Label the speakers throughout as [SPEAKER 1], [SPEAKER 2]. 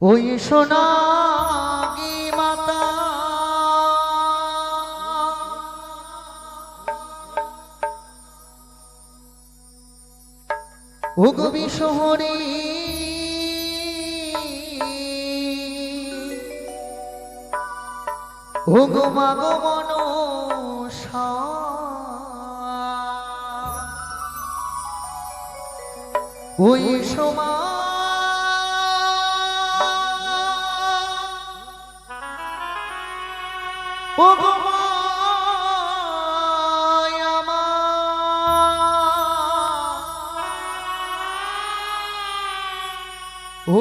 [SPEAKER 1] ওই সোনাগি মাতা। ও গবি শহরে ও গো মাগো মনসা। ওই সময় ও ও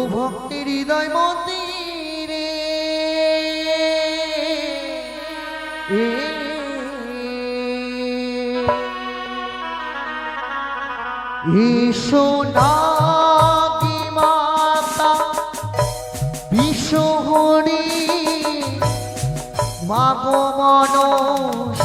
[SPEAKER 1] হৃদয় মন্দিরে এ সোনাগি মাগো মনসা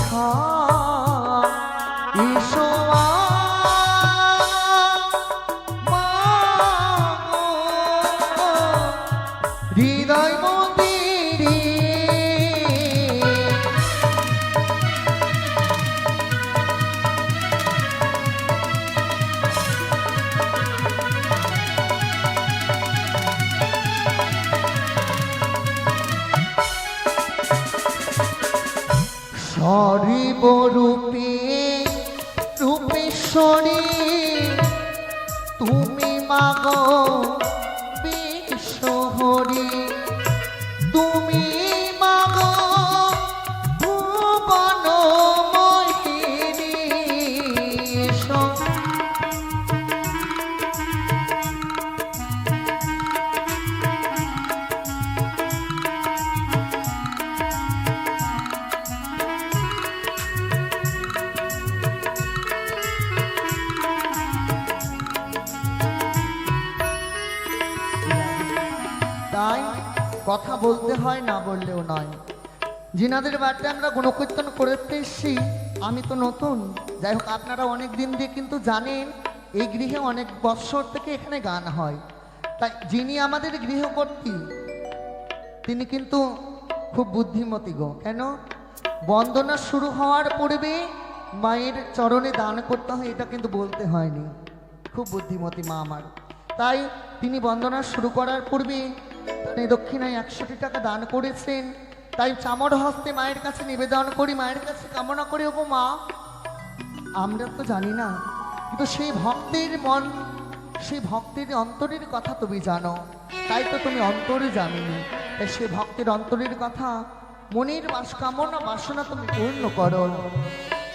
[SPEAKER 1] তুমি হয় না বললেও নয়। জিনাদের বাড়িতে আমরা গুণকীর্তন করতে এসছি, আমি তো নতুন। যাই হোক, আপনারা অনেক দিন দিয়ে কিন্তু জানেন, এই গৃহে অনেক বৎসর থেকে এখানে গান হয়। তাই যিনি আমাদের গৃহকর্ত্রী তিনি কিন্তু খুব বুদ্ধিমতী গো। কেন? বন্দনা শুরু হওয়ার পূর্বে মায়ের চরণে দান করতে হয়, এটা কিন্তু বলতে হয়নি। খুব বুদ্ধিমতী মা আমার। তাই তিনি বন্দনা শুরু করার পূর্বে তিনি দক্ষিণায় একশোটি টাকা দান করেছেন। তাই চামর হস্তে মায়ের কাছে নিবেদন করি, মায়ের কাছে কামনা করি, ওগো মা। আমরা তো জানি না, কিন্তু সেই ভক্তের মন, সেই ভক্তের অন্তরের কথা তুমি জানো। তাই তো তুমি অন্তরে জানিনি। তাই সেই ভক্তের অন্তরের কথা, মনের বাস, কামনা, বাসনা তুমি পূর্ণ করো।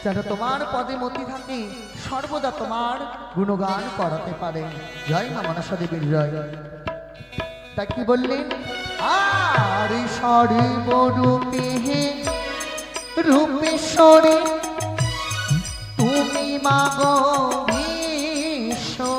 [SPEAKER 1] যেন তোমার পদে মতি থাকে, সর্বদা তোমার গুণগান করাতে পারে। জয় মা মনসা দেবীর জয়। তা কি বললেন আর সর্বরূপে রূপেশ্বরী তুমি মাগ বিশ্বহরি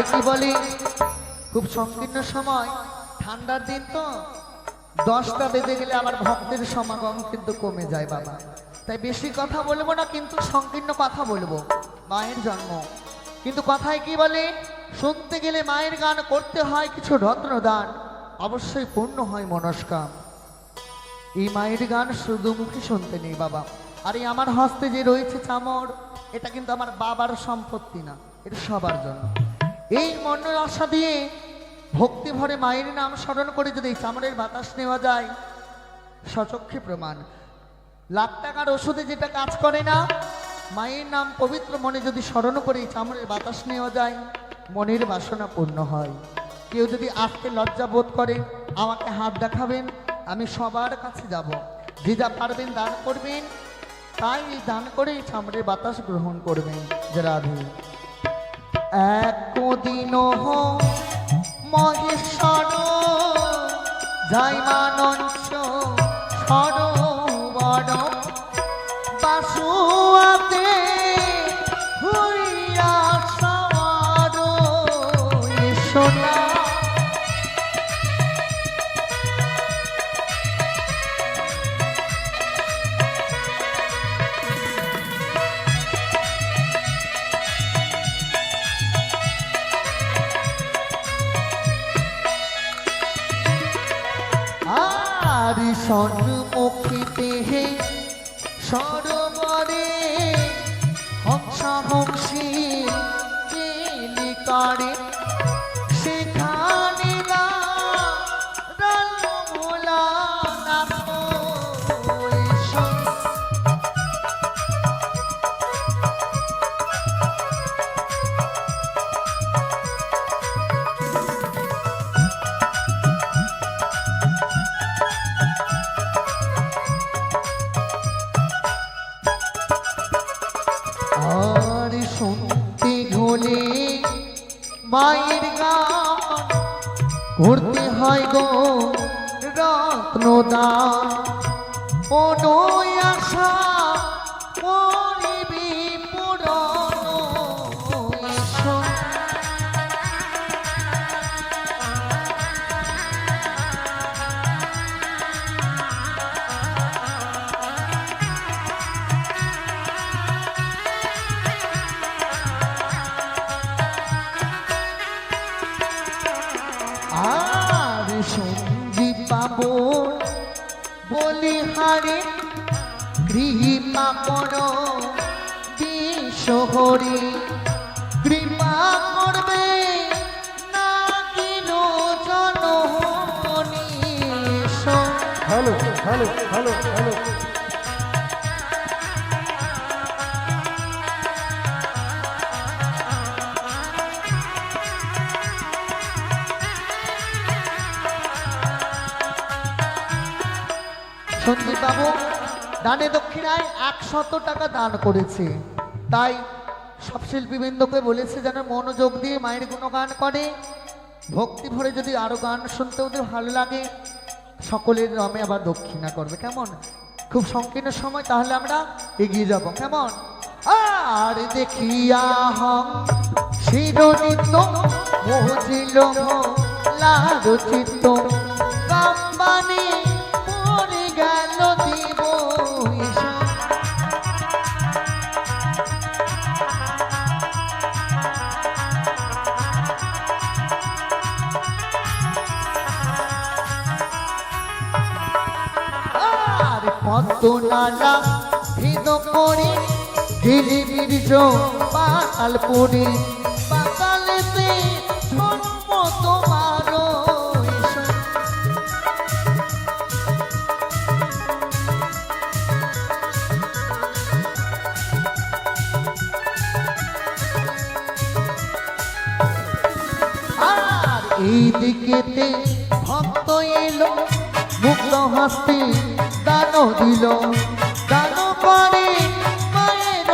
[SPEAKER 1] কথায় কি বলি? খুব সংকীর্ণ সময়, ঠান্ডার দিন তো। দশটা বেজে গেলে আমার ভক্তের সমাগম কিন্তু কমে যায় বাবা। তাই বেশি কথা বলব না, কিন্তু সংকীর্ণ কথা বলব। মায়ের জন্ম। কিন্তু কথায় কি বলে? শুনতে গেলে মায়ের গান করতে হয় কিছু রত্নদান, অবশ্যই পূর্ণ হয় মনস্কাম। এই মায়ের গান শুধু মুখে শুনতে নেই বাবা। আর এই আমার হস্তে যে রয়েছে চামর, এটা কিন্তু আমার বাবার সম্পত্তি না, এটা সবার জন্য। এই মনের আশা দিয়ে ভক্তি ভরে মায়ের নাম স্মরণ করে যদি চামড়ের বাতাস নেওয়া যায় সচক্ষে প্রমাণ। লাখ টাকার ওষুধে যেটা কাজ করে না, মায়ের নাম পবিত্র মনে যদি স্মরণ করে চামড়ের বাতাস নেওয়া যায়, মনের বাসনা পূর্ণ হয়। কেউ যদি আজকে লজ্জা বোধ করে, আমাকে হাত দেখাবেন, আমি সবার কাছে যাব। যে যা পারবেন দান করবেন, তাই দান করে চামড়ের বাতাস গ্রহণ করবেন। যে রাধে। একদিন মহেশ্বর জয় মানঞ্চ সরোবর সন্মুখিতে সরোবরে হংসা হংসী চিলিকারে অনুই আশা করিবি পূরণ আর সঙ্গী পাব বলি হারে কৃপা কর বিশ্বহরি কৃপা করবে না কিন জননী
[SPEAKER 2] hello hello hello hello.
[SPEAKER 1] Sandip babu, দানে দক্ষিণায় একশত টাকা দান করেছে। তাই সব শিল্পীবৃন্দকে বলেছে যেন মনোযোগ দিয়ে মায়ের গুণগান করে। ভক্তি ভরে যদি আরও গান শুনতে ওদের ভালো লাগে, সকলের নামে আবার দক্ষিণা করবে। কেমন? খুব সংকীর্ণ সময়, তাহলে আমরা এগিয়ে যাব। কেমন? আর দেখিয়া হম, শিরোনিত কাম্বানি নালা ভিদ করে ঢিলি বীর্য দিল। দান করে মায়ের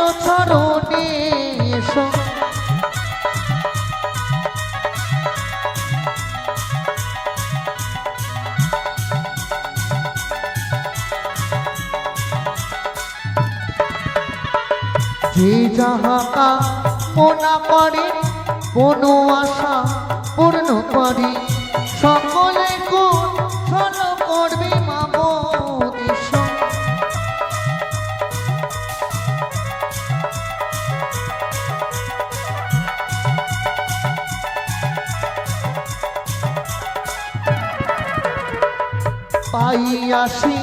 [SPEAKER 1] যে যাহাকা মনা করে কোনো আশা পূর্ণ করে। আসি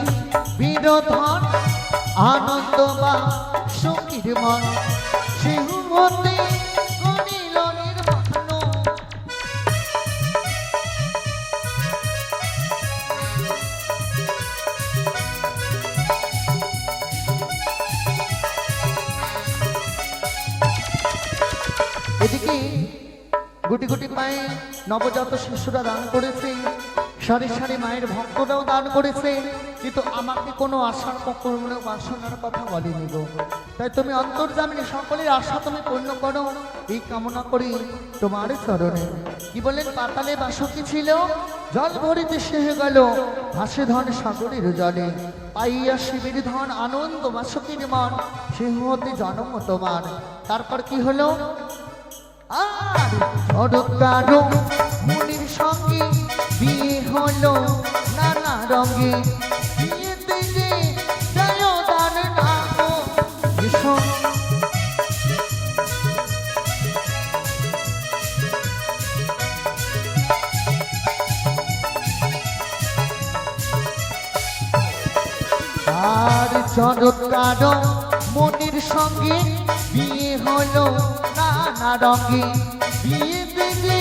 [SPEAKER 1] বিনোধন আনন্দ বা সঙ্গীর মন। সিংহতে গুটি গুটি পায়ে নবজাত শিশুরা দান করেছে। সারি সারি মায়ের ভক্তরাও দান করেছে, কিন্তু আমাকে কোনো আশার কোনো বাসনার কথা বলেনি গো। তাই তুমি অন্তর্জামিনী সকলের আশা তুমি পূর্ণ করো, এই কামনা করি তোমার চরণে। কি বললেন পাতালে বাসকি ছিল, জল ভরিতে সে গেল ভাসে ধন সাগরের জলে। পাইয়া শিবির ধন আনন্দ বাসকির মন, সে হতে জন্ম তোমার। তারপর কি হলো? আর মুনির সঙ্গে হলো নানা রঙে বিয়েতে যে আর চরৎকার মনির সঙ্গে বিয়ে হলো, নানা রঙে বিয়ে দিলে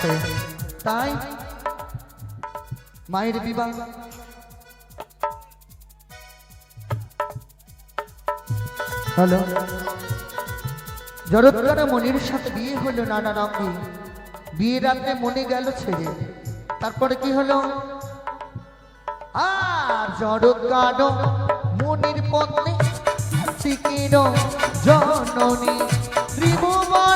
[SPEAKER 1] আস্তে তাই মায়ের বিবাহ হ্যালো জড়ৎকার মনির সাথে বিয়ে হলো নানা রঙে। বিয়ে রাত্রে মনে গেল ছেড়ে। তারপরে কি হলো? আর জড়ৎকার মনির পত্নী জননী ত্রিভুবনে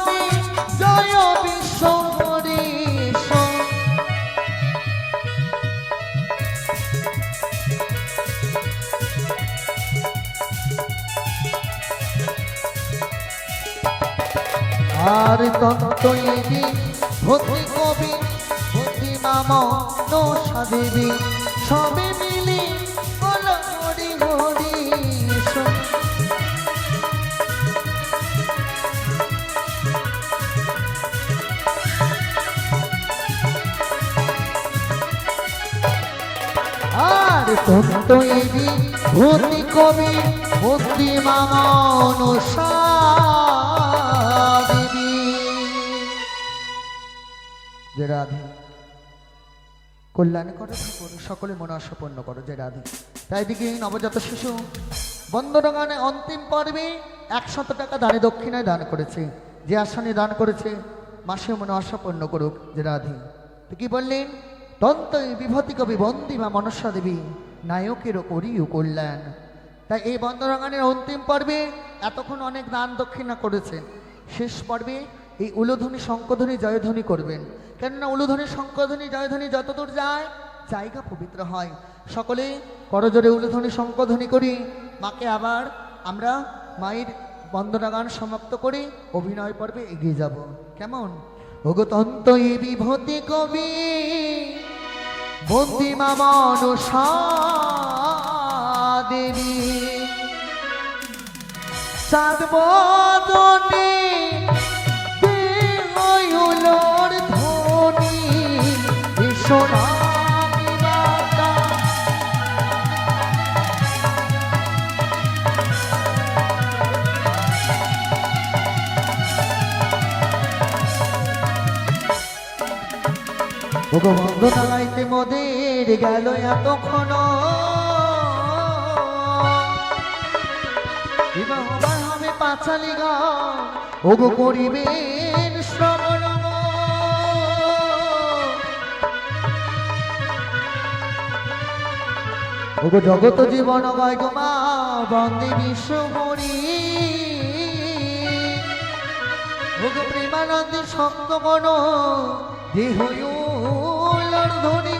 [SPEAKER 1] আর তত্ত্বয়ী ভক্তি কবি, ভক্তি মাম নৌষা দেবী, সবে মিলি হরি হরি আর তত্ত্বয়ী ভক্তি কবি, ভক্তি মাম নৌষা যে রাধে। কল্যাণ করো সকলে মনস্পন্ন করো যে রাধে। তাই দিকে নবজাত শিশু বন্দরগানে অন্তিম পর্বে একশত টাকা দানে দক্ষিণায় দান করেছে। যে আসনে দান করেছে, মাসে মনস্পন্ন করুক যে রাধে। তো কি বললেন? তন্ত বিভূতি কবি বন্দি বা মনসা দেবী, নায়কেরও করিও কল্যাণ। তাই এই বন্দরগানের অন্তিম পর্বে এতক্ষণ অনেক দান দক্ষিণা করেছেন। শেষ পর্বে এই উলোধ্বনি শঙ্কধ্বনি জয়ধ্বনি করবেন। কেননা উলুধ্বনি শঙ্কধ্বনি জয়ধ্বনি যতদূর যায়, জায়গা পবিত্র হয়। সকলে করজোরে উলুধ্বনি শঙ্কধ্বনি করি। মাকে আবার আমরা মায়ের বন্দনা গান সমাপ্ত করে, অভিনয় পর্বে এগিয়ে যাব। কেমন? ভগতন্ত এই বিভূতি কবি বন্দি মামা অনুষা দেবী সাতবদনে বাতা ভগবন্ধ নালাইতে মোদের গেল এতক্ষণ। বিবাহ হবে পাঁচালি গান ওগো করিবেন শ্রবণ ওগো জগত জীবন গায় গো মা বন্দে বিশ্ব হরি ওগো প্রেমানন্দে শক্ত গণ দেহ ধনী